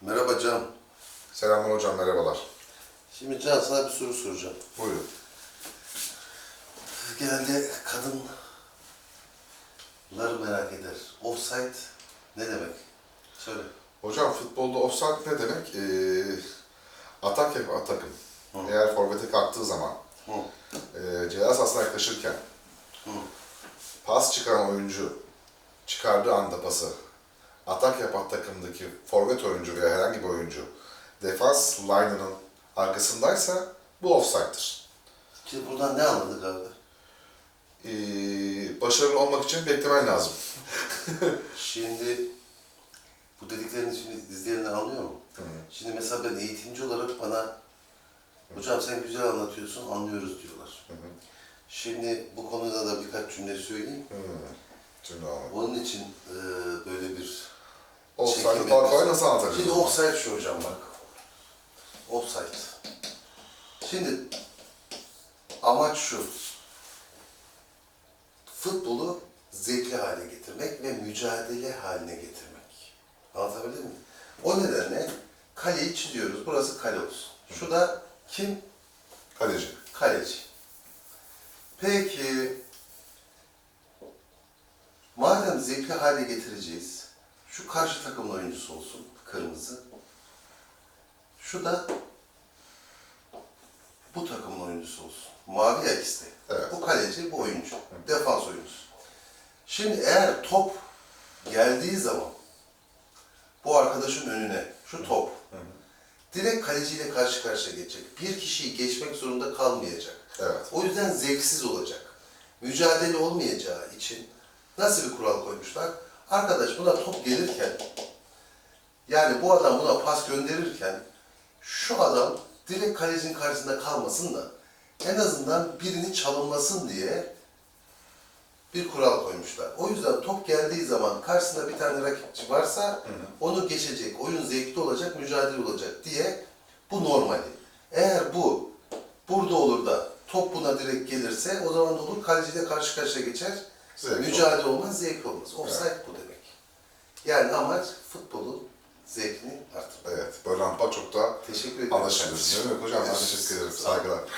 Merhaba Can. Selamlar hocam, merhabalar. Şimdi Can sana bir soru soracağım. Buyurun. Genelde kadınlar merak eder. Offside ne demek? Söyle. Hocam futbolda offside ne demek? Ee, atak yapan takım. Hı. Eğer forvete kalktığı zaman, Hı. e, ceza sahasına yaklaşırken, Hı. pas çıkaran oyuncu çıkardığı anda pası, atak yapan takımdaki forvet oyuncu veya herhangi bir oyuncu defans line'ının arkasındaysa bu offside'dır. Şimdi buradan ne anladık abi? Ee, başarılı olmak için beklemen lazım. Şimdi bu dediklerini şimdi izleyenler anlıyor mu? Şimdi mesela ben eğitimci olarak bana hocam sen güzel anlatıyorsun anlıyoruz diyorlar. Hı hı. Şimdi bu konuda da birkaç cümle söyleyeyim. Hı. Anladım. Onun için e, böyle bir Kolay yapıyorsun. nasıl anlatacağız? Şimdi offside şu hocam bak. Offside. Şimdi amaç şu. Futbolu zevkli hale getirmek ve mücadele haline getirmek. Anlatabildim mi? O nedenle kaleyi çiziyoruz. Burası kale olsun. Şu da kim? Kaleci. Kaleci. Peki, madem zevkli hale getireceğiz, şu karşı takımın oyuncusu olsun, kırmızı. Şu da bu takımın oyuncusu olsun. Mavi ya ikisi. Evet. Bu kaleci, bu oyuncu. Defans oyuncusu. Şimdi eğer top geldiği zaman bu arkadaşın önüne, şu top, direkt kaleciyle karşı karşıya geçecek. Bir kişiyi geçmek zorunda kalmayacak. Evet. O yüzden zevksiz olacak. Mücadele olmayacağı için nasıl bir kural koymuşlar? Arkadaş buna top gelirken, yani bu adam buna pas gönderirken, şu adam direkt kalecinin karşısında kalmasın da en azından birini çalınmasın diye bir kural koymuşlar. O yüzden top geldiği zaman karşısında bir tane rakipçi varsa onu geçecek, oyun zevkli olacak, mücadele olacak diye bu normali. Eğer bu burada olur da top buna direkt gelirse o zaman da olur kaleciyle karşı karşıya geçer. Zevkli mücadele olmaz, zevk olmaz. Offside bu demek. Yani amaç futbolun zevkini artırmak. Evet, böyle rampa çok daha Teşekkür ederim. anlaşılır. Değil mi hocam? Ben Evet. teşekkür ederim. Saygılar.